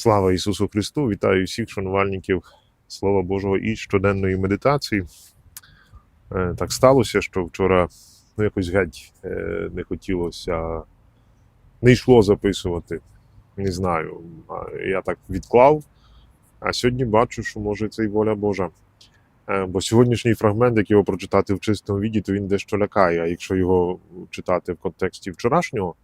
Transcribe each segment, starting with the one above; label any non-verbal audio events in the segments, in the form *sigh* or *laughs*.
Слава Ісусу Христу! Вітаю всіх шанувальників Слова Божого і щоденної медитації. Е, Так сталося, що вчора ну, якось геть е, не хотілося, не йшло записувати. Не знаю. Я так відклав. А сьогодні бачу, що може це і воля Божа. Е, Бо сьогоднішній фрагмент, як його прочитати в чистому віді, то він дещо лякає. А якщо його читати в контексті вчорашнього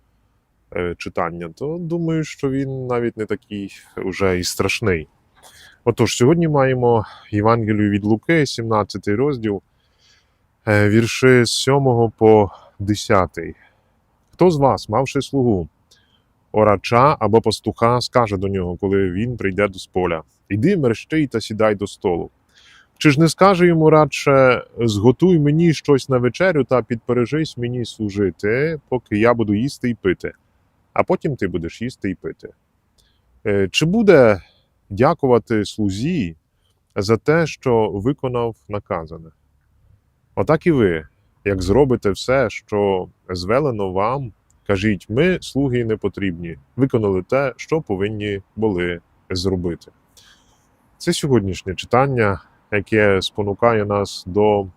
читання, то думаю, що він навіть не такий уже і страшний. Отож, сьогодні маємо Євангелію від Луки, 17 розділ, е, вірші з 7 по 10. Хто з вас, мавши слугу, орача або пастуха, скаже до нього, коли він прийде до поля: Іди мерщий та сідай до столу. Чи ж не скаже йому радше зготуй мені щось на вечерю та підпережись мені служити, поки я буду їсти і пити, а потім ти будеш їсти і пити. Е, Чи буде дякувати слузі за те, що виконав наказане? Отак і ви, як зробите все, що звелено вам, кажіть, ми, слуги, не потрібні, виконали те, що повинні були зробити. Це сьогоднішнє читання, яке спонукає нас до,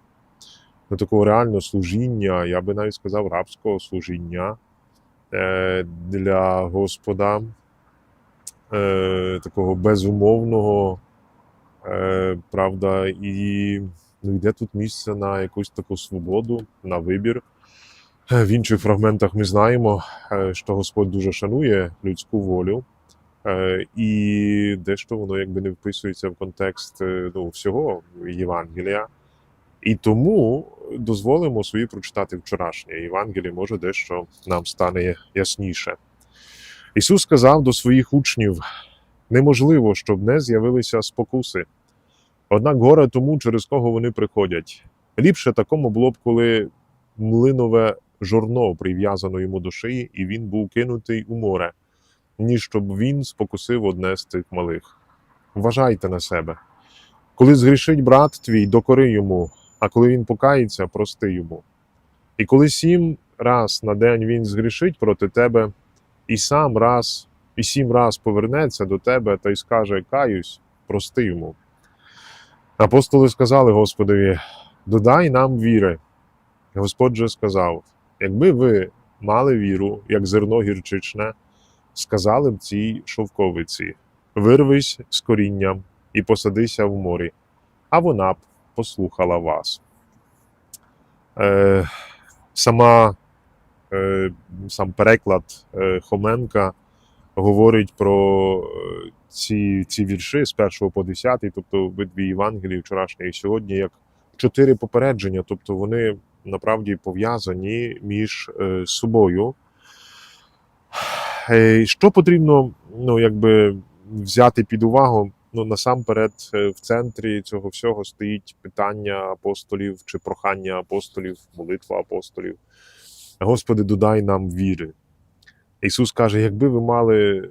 до такого реального служіння, я би навіть сказав, рабського служіння для Господа, е, такого безумовного, е, правда, і ну, йде тут місце на якусь таку свободу, на вибір. Е, В інших фрагментах ми знаємо, е, що Господь дуже шанує людську волю. Е, І дещо воно якби не вписується в контекст е, ну, всього Євангелія. І тому дозволимо собі прочитати вчорашнє Євангеліє, може дещо нам стане ясніше. Ісус сказав до своїх учнів: неможливо, щоб не з'явилися спокуси. Однак горе тому, через кого вони приходять. Ліпше такому було б, коли млинове жорно прив'язано йому до шиї, і він був кинутий у море ніж щоб він спокусив одне з цих малих. Вважайте на себе. Коли згрішить брат твій, докори йому, а коли він покається, прости йому. І коли сім раз на день він згрішить проти тебе, і сам раз, і сім раз повернеться до тебе та й скаже Каюсь, прости йому. Апостоли сказали Господові: додай нам віри. Господь же сказав: якби ви мали віру, як зерно гірчичне, сказали б цій шовковиці: вирвись з корінням і посадися в морі, а вона б послухала вас. Е, сама, е, Сам переклад е, Хоменка говорить про е, ці, ці вірші з 1 по 10, тобто обидві Євангелії вчорашнє і сьогодні, як чотири попередження, тобто вони направді пов'язані між е, собою. Е, Що потрібно ну, якби, взяти під увагу? Ну, насамперед, е, в центрі цього всього стоїть питання апостолів чи прохання апостолів, молитва апостолів. Господи, додай нам віри. Ісус каже: якби ви мали е,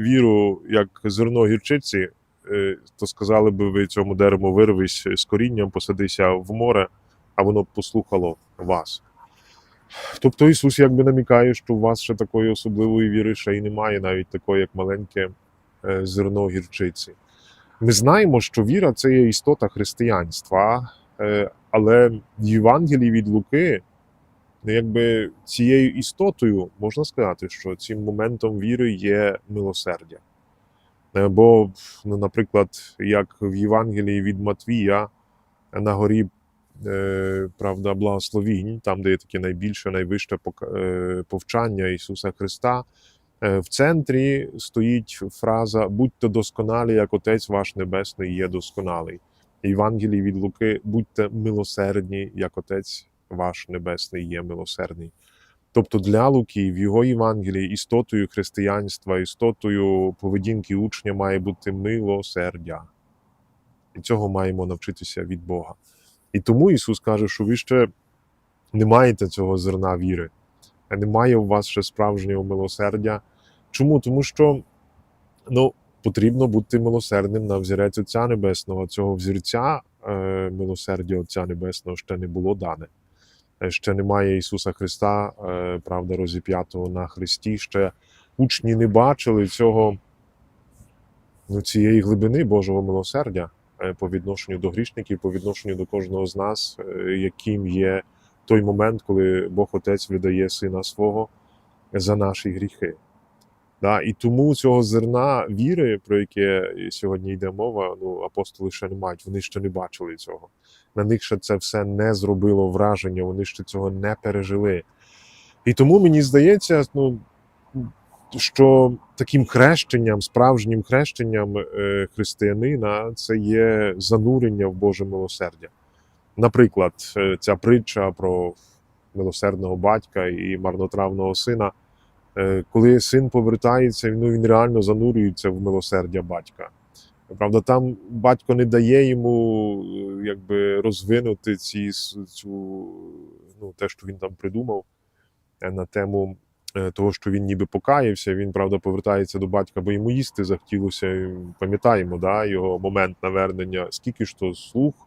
віру як зерно гірчиці, е, то сказали би ви цьому дереву вирвись з корінням, посадися в море, а воно б послухало вас. Тобто Ісус якби намікає, що у вас ще такої особливої віри ще й немає, навіть такої, як маленьке зерно гірчиці. Ми знаємо, що віра це є істота християнства, е, але в Євангелії від Луки, ну, якби цією істотою можна сказати, що цим моментом віри є милосердя. Е, Бо, ну, наприклад, як в Євангелії від Матвія на горі е, правда, благословінь, там, де є таке найбільше, найвище е, повчання Ісуса Христа. Е, В центрі стоїть фраза Будьте досконалі, як Отець ваш Небесний є досконалий. Євангелії від Луки, будьте милосердні, як Отець ваш Небесний є милосердний. Тобто для Луки в його Євангелії істотою християнства, істотою поведінки учня має бути милосердя. І цього маємо навчитися від Бога. І тому Ісус каже, що ви ще не маєте цього зерна віри, а немає у вас ще справжнього милосердя. Чому? Тому що ну, потрібно бути милосердним на взірець Отця Небесного. Цього взірця е, милосердя Отця Небесного ще не було дане. Е, Ще немає Ісуса Христа, е, правда, розіп'ятого на Христі. Ще учні не бачили цього ну, цієї глибини Божого милосердя е, по відношенню до грішників, по відношенню до кожного з нас, е, яким є той момент, коли Бог Отець видає сина свого за наші гріхи. Да, і тому цього зерна віри, про яке сьогодні йде мова, ну апостоли ще не мають, вони ще не бачили цього. На них ще це все не зробило враження, вони ще цього не пережили. І тому мені здається, ну, що таким хрещенням, справжнім хрещенням е, християнина це є занурення в Боже милосердя. Наприклад, е, ця притча про милосердного батька і марнотравного сина. Е, Коли син повертається, ну, він реально занурюється в милосердя батька. Правда, там батько не дає йому е, якби розвинути ці, цю, ну, те, що він там придумав е, на тему того, що він ніби покаявся. Він, правда, повертається до батька, бо йому їсти захотілося. Пам'ятаємо, да, його момент навернення, скільки ж то слуг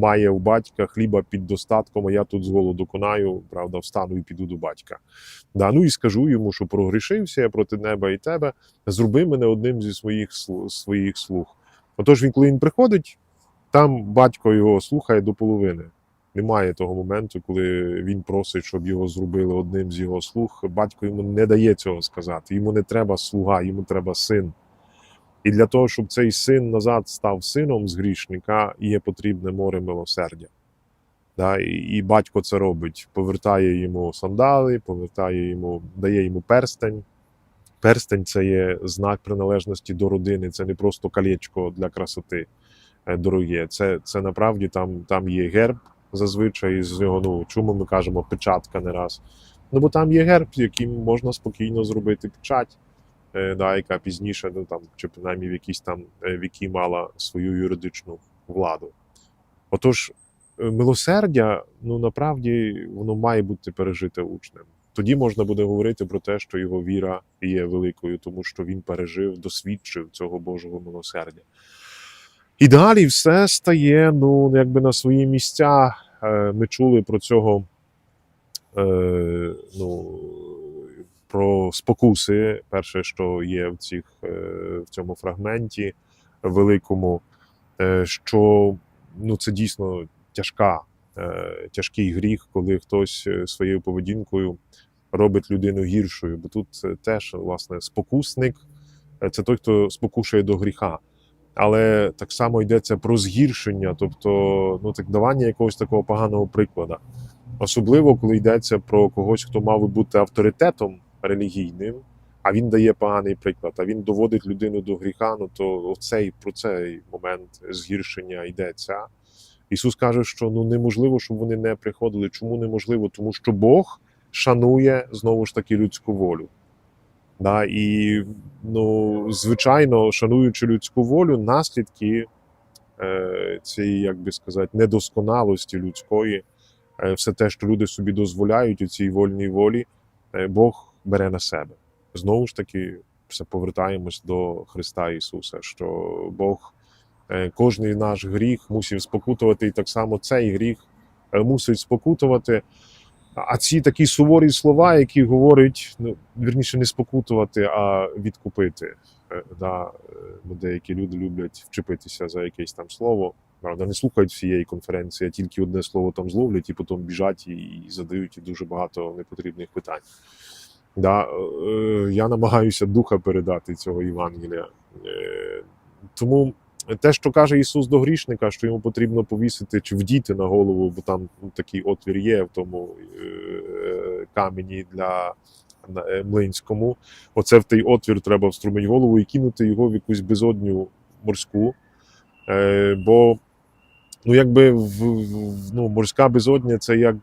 має у батька хліба під достатком, а я тут з голоду конаю, правда, встану і піду до батька. Да, ну і скажу йому, що прогрішився я проти неба і тебе, зроби мене одним зі своїх, своїх слуг. Отож, він, коли він приходить, там батько його слухає до половини. Немає того моменту, коли він просить, щоб його зробили одним з його слуг. Батько йому не дає цього сказати. Йому не треба слуга, йому треба син. І для того, щоб цей син назад став сином з грішника, є потрібне море милосердя. Да, і, і батько це робить. Повертає йому сандали, повертає йому, дає йому перстень. Перстень це є знак приналежності до родини, це не просто колечко для красоти е, дороге. Це, це направді там, там є герб зазвичай з його, ну, чому ми кажемо печатка не раз. Ну, бо там є герб, яким можна спокійно зробити печать, да, яка пізніше, ну там, чи принаймні в якісь там е, віки мала свою юридичну владу. Отож, е, милосердя, ну направді воно має бути пережите учнем. Тоді можна буде говорити про те, що його віра є великою, тому що він пережив, досвідчив цього Божого милосердя. І далі все стає ну, якби на свої місця. Е, Ми чули про цього е, ну, про спокуси. Перше, що є в, цих, е, в цьому фрагменті великому, е, що ну, це дійсно тяжка, е, тяжкий гріх, коли хтось своєю поведінкою робить людину гіршою. Бо тут теж власне спокусник це той, хто спокушує до гріха. Але так само йдеться про згіршення, тобто ну, так давання якогось такого поганого прикладу. Особливо, коли йдеться про когось, хто мав би бути авторитетом релігійним, а він дає поганий приклад, а він доводить людину до гріха, ну то оцей, про цей момент згіршення йдеться. Ісус каже, що ну неможливо, щоб вони не приходили. Чому неможливо? Тому що Бог шанує знову ж таки людську волю. Да, і, ну, звичайно, шануючи людську волю, наслідки е, цієї, як би сказати, недосконалості людської, е, все те, що люди собі дозволяють у цій вольній волі, е, Бог бере на себе. Знову ж таки, все повертаємось до Христа Ісуса, що Бог е, кожний наш гріх мусив спокутувати, і так само цей гріх е, мусить спокутувати. А ці такі суворі слова, які говорять, ну вірніше не спокутувати, а відкупити. Е, Да, деякі люди люблять вчепитися за якесь там слово. Правда, не слухають всієї конференції, а тільки одне слово там зловлять і потім біжать і задають дуже багато непотрібних питань. Да, е, я намагаюся духа передати цього Євангелія. Е, тому те, що каже Ісус до грішника, що йому потрібно повісити чи вдіти на голову, бо там ну, такий отвір є в тому е, камені для млинському. Оце в той отвір треба вструмити голову і кинути його в якусь безодню морську. Бо ну, якби в- ну, морська безодня це як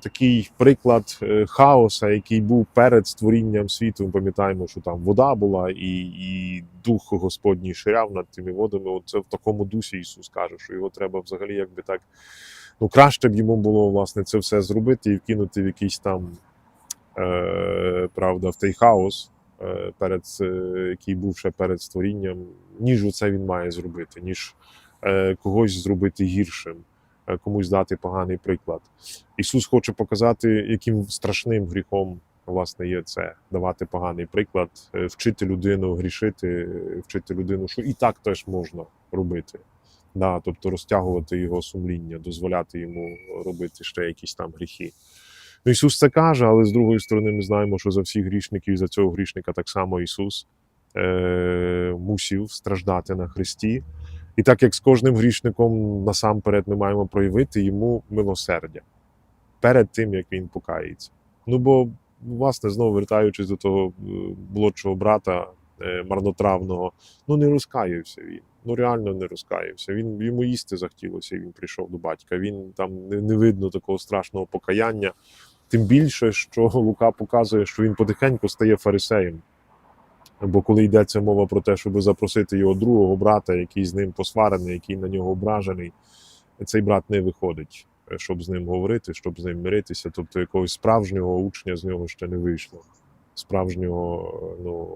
такий приклад е, хаоса, який був перед створінням світу. Ми пам'ятаємо, що там вода була, і, і дух Господній ширяв над тими водами. Оце в такому дусі Ісус каже, що його треба взагалі якби так. Ну, краще б йому було власне це все зробити і вкинути в якийсь там е, правда, в той хаос, е, перед, е, який був ще перед створінням, ніж оце він має зробити, ніж когось зробити гіршим, комусь дати поганий приклад. Ісус хоче показати, яким страшним гріхом власне, є це давати поганий приклад, е, вчити людину грішити, е, вчити людину, що і так теж можна робити. Да, тобто розтягувати його сумління, дозволяти йому робити ще якісь там гріхи. Ну, Ісус це каже, але з другої сторони, ми знаємо, що за всіх грішників і за цього грішника так само Ісус е, мусів страждати на Христі. І так як з кожним грішником насамперед ми маємо проявити йому милосердя перед тим, як він покається. Ну бо, власне, знову вертаючись до того е, молодшого брата е, марнотравного, ну не розкаявся він. Ну реально не розкаявся. Він йому їсти захотілося, він прийшов до батька. Він там не, не видно такого страшного покаяння. Тим більше, що Лука показує, що він потихеньку стає фарисеєм. Бо коли йдеться мова про те, щоб запросити його другого брата, який з ним посварений, який на нього ображений, цей брат не виходить, е, щоб з ним говорити, щоб з ним миритися. Тобто якогось справжнього учня з нього ще не вийшло. Справжнього ну,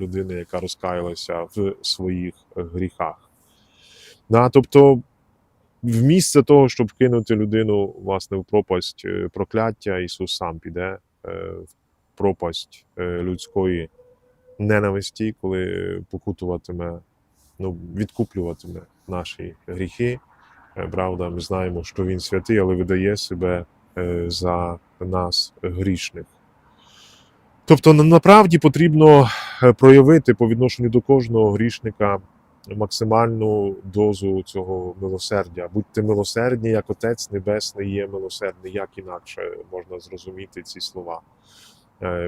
людини, яка розкаялася в своїх гріхах. Да, тобто, в місце того, щоб кинути людину власне в пропасть е, прокляття, Ісус сам піде е, в пропасть е, людської ненависті, коли покутуватиме, ну, відкуплюватиме наші гріхи. Е, Правда, ми знаємо, що він святий, але видає себе е, за нас грішних. Тобто, на- направді потрібно е, проявити по відношенню до кожного грішника максимальну дозу цього милосердя. Будьте милосердні, як Отець Небесний є милосердний, як інакше можна зрозуміти ці слова.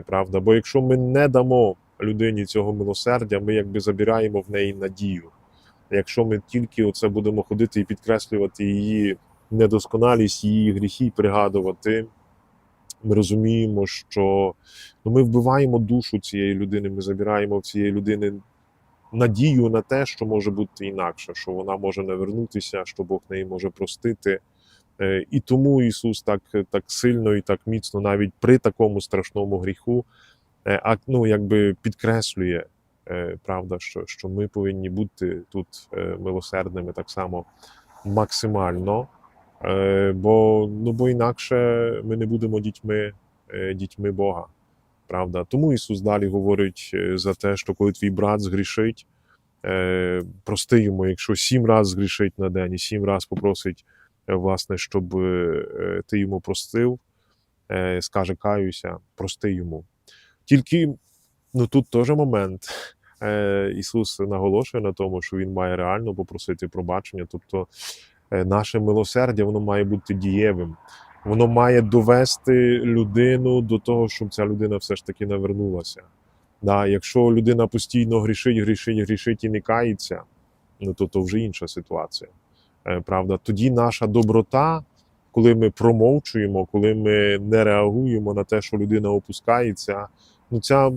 Правда, бо якщо ми не дамо людині цього милосердя, ми якби забираємо в неї надію. Якщо ми тільки оце будемо ходити і підкреслювати її недосконалість, її гріхи, пригадувати, ми розуміємо, що ну, ми вбиваємо душу цієї людини, ми забираємо в цієї людини надію на те, що може бути інакше, що вона може навернутися, що Бог неї може простити. Е, І тому Ісус так, так сильно і так міцно, навіть при такому страшному гріху, а, ну, якби підкреслює, е, правда, що, що ми повинні бути тут е, милосердними так само максимально, е, бо, ну, бо інакше ми не будемо дітьми, е, дітьми Бога. Правда, тому Ісус далі говорить е, за те, що коли твій брат згрішить, е, прости йому, якщо сім разів згрішить на день і сім разів попросить, е, власне, щоб е, ти йому простив, е, скаже каюся, прости йому. Тільки ну, тут теж момент. Е, Ісус наголошує на тому, що Він має реально попросити пробачення. Тобто е, наше милосердя воно має бути дієвим. Воно має довести людину до того, щоб ця людина все ж таки навернулася. Да, якщо людина постійно грішить, грішить, грішить і не кається, ну то, то вже інша ситуація. Е, Правда, тоді наша доброта, коли ми промовчуємо, коли ми не реагуємо на те, що людина опускається, ну ця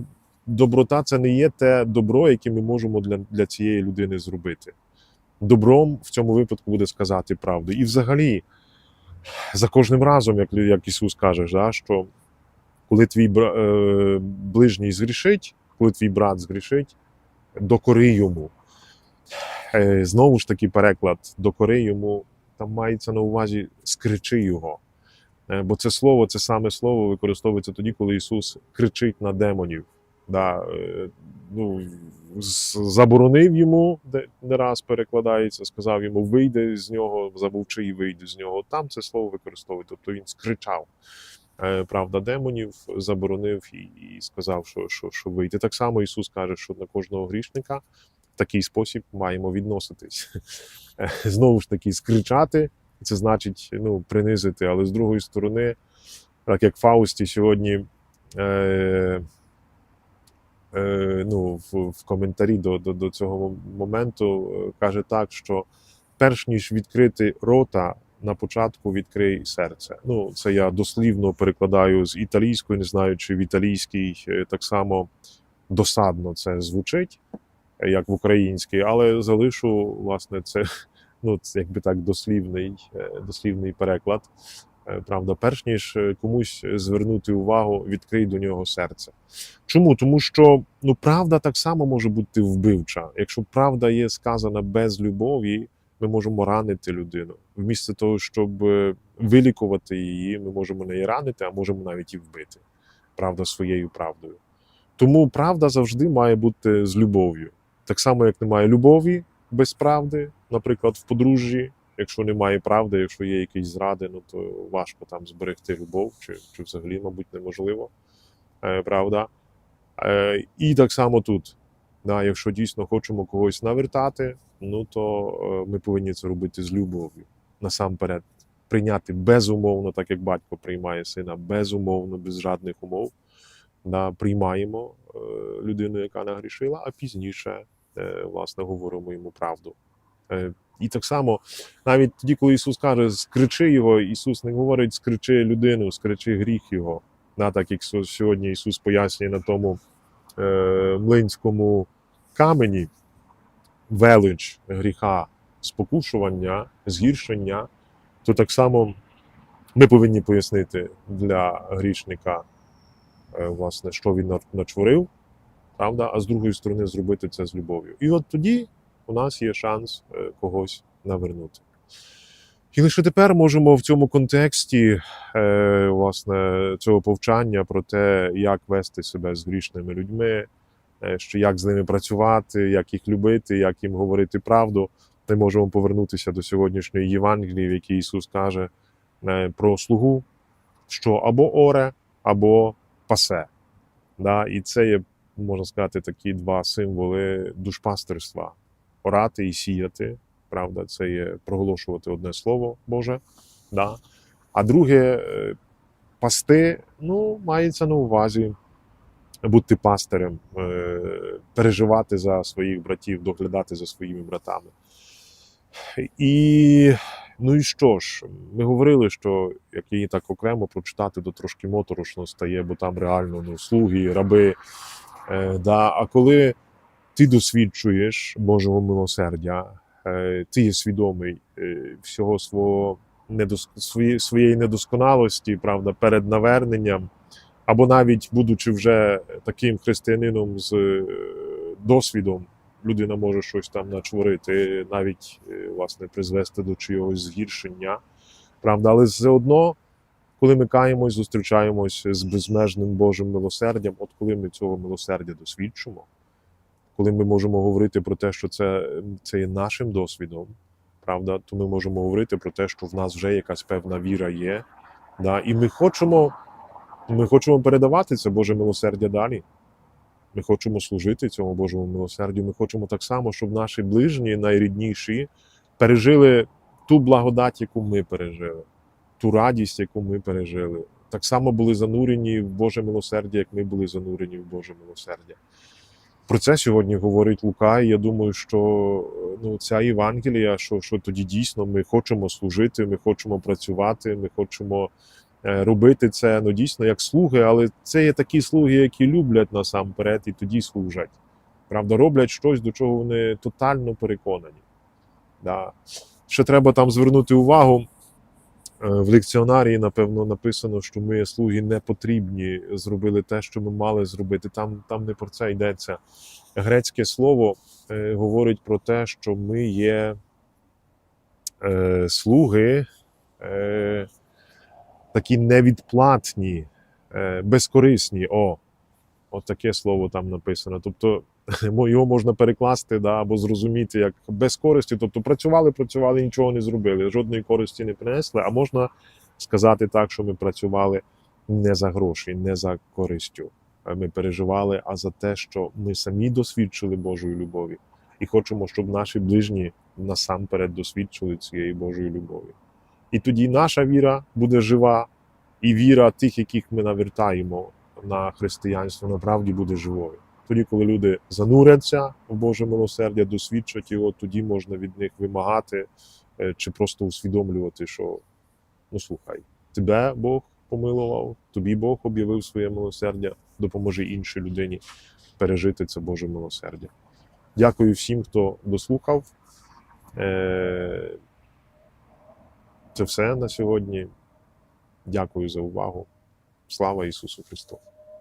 доброта це не є те добро, яке ми можемо для, для цієї людини зробити. Добром в цьому випадку буде сказати правду. І взагалі, за кожним разом, як, як Ісус каже, да, що коли твій бра- е, ближній згрішить, коли твій брат згрішить, докори йому. Е, знову ж таки, переклад докори йому, там мається на увазі скричи його. Е, бо це слово, це саме слово використовується тоді, коли Ісус кричить на демонів. Да, е, ну, заборонив йому, де не раз перекладається, сказав йому: вийди з нього, замовчи і вийди з нього. Там це слово використовує. Тобто він скричав. Е, Правда, демонів заборонив і, і сказав, що, що, що вийти. Так само Ісус каже, що на кожного грішника в такий спосіб маємо відноситись. *laughs* Знову ж таки, скричати, це значить ну, принизити, але з другої сторони, так як Фаусті сьогодні. Е, е, ну, в, в коментарі до, до, до цього моменту е, каже так, що перш ніж відкрити рота, на початку відкрий серце. Ну, це я дослівно перекладаю з італійської, не знаю, чи в італійській е, так само досадно це звучить, як в українській, але залишу, власне, це, ну, це якби так дослівний, е, дослівний переклад. Е, Правда, перш ніж е, комусь звернути увагу, відкрий до нього серце. Чому? Тому що ну, правда так само може бути вбивча. Якщо правда є сказана без любові, ми можемо ранити людину. Вмісто того, щоб вилікувати її, ми можемо не її ранити, а можемо навіть і вбити. правда, своєю правдою. Тому правда завжди має бути з любов'ю. Так само, як немає любові без правди, наприклад, в подружжі, якщо немає правди, якщо є якісь зради, ну то важко там зберегти любов, чи, чи взагалі, мабуть, неможливо. Е, правда? Е, і так само тут. Да, якщо дійсно хочемо когось навертати, ну то е, ми повинні це робити з любов'ю. Насамперед, прийняти безумовно, так як батько приймає сина, безумовно, без жодних умов. Да, приймаємо е, людину, яка нагрішила, а пізніше, власне, говоримо йому правду. Е, і так само, навіть тоді, коли Ісус каже, скричи його, Ісус не говорить скричи людину, скричи гріх його. Да, так як сьогодні Ісус пояснює на тому е, млинському камені велич гріха, спокушування, згіршення, то так само ми повинні пояснити для грішника, е, власне, що він на- начворив, правда, а з другої сторони зробити це з любов'ю. І от тоді у нас є шанс е, когось навернути. І лише тепер можемо в цьому контексті е, власне, цього повчання про те, як вести себе з грішними людьми, е, що як з ними працювати, як їх любити, як їм говорити правду. Ми можемо повернутися до сьогоднішньої Євангелії, в якій Ісус каже е, про слугу, що або оре, або пасе. Да? І це є, можна сказати, такі два символи душпастерства: орати і сіяти. Правда, це є проголошувати одне слово Боже. Да? А друге, е, пасти, ну, мається на увазі бути пастирем, е, переживати за своїх братів, доглядати за своїми братами. І ну і що ж, ми говорили, що як її так окремо прочитати, то трошки моторошно стає, бо там реально ну, слуги, раби. Е, да. А коли ти досвідчуєш Божого милосердя, е, ти є свідомий е, всього свого недос... своєї, своєї недосконалості, правда, перед наверненням, або навіть будучи вже таким християнином з е, досвідом, людина може щось там начворити, навіть е, власне призвести до чогось згіршення. Правда, але все одно, коли ми каємось, зустрічаємось з безмежним Божим милосердям, от коли ми цього милосердя досвідчимо, коли ми можемо говорити про те, що це, це є нашим досвідом, правда, то ми можемо говорити про те, що в нас вже якась певна віра є. Да? І ми хочемо, ми хочемо передавати це Боже милосердя далі. Ми хочемо служити цьому Божому милосердю. Ми хочемо так само, щоб наші ближні, найрідніші, пережили ту благодать, яку ми пережили, ту радість, яку ми пережили. Так само були занурені в Боже милосердя, як ми були занурені в Боже милосердя. Про це сьогодні говорить Лука, і я думаю, що ну, ця Євангелія, що, що тоді дійсно ми хочемо служити, ми хочемо працювати, ми хочемо е, робити це ну, дійсно як слуги, але це є такі слуги, які люблять насамперед і тоді служать. Правда, роблять щось, до чого вони тотально переконані. Да. Ще треба там звернути увагу. Е, В лекціонарії, напевно, написано, що ми, слуги, не потрібні, зробили те, що ми мали зробити. Там, там не про це йдеться. Грецьке слово е, говорить про те, що ми є е, слуги е, такі невідплатні, е, безкорисні. О, от таке слово там написано. Тобто *laughs* його можна перекласти да, або зрозуміти як без користі. Тобто працювали, працювали, нічого не зробили, жодної користі не принесли. А можна сказати так, що ми працювали не за гроші, не за користю. Е, Ми переживали, а за те, що ми самі досвідчили Божої любові, і хочемо, щоб наші ближні насамперед досвідчили цієї Божої любові. І тоді наша віра буде жива, і віра тих, яких ми навертаємо на християнство, направді буде живою. Тоді, коли люди зануряться в Боже милосердя, досвідчать його, тоді можна від них вимагати е, чи просто усвідомлювати, що ну слухай, тебе Бог помилував, тобі Бог об'явив своє милосердя, допоможи іншій людині пережити це Боже милосердя. Дякую всім, хто дослухав. Е, Це все на сьогодні. Дякую за увагу. Слава Ісусу Христу!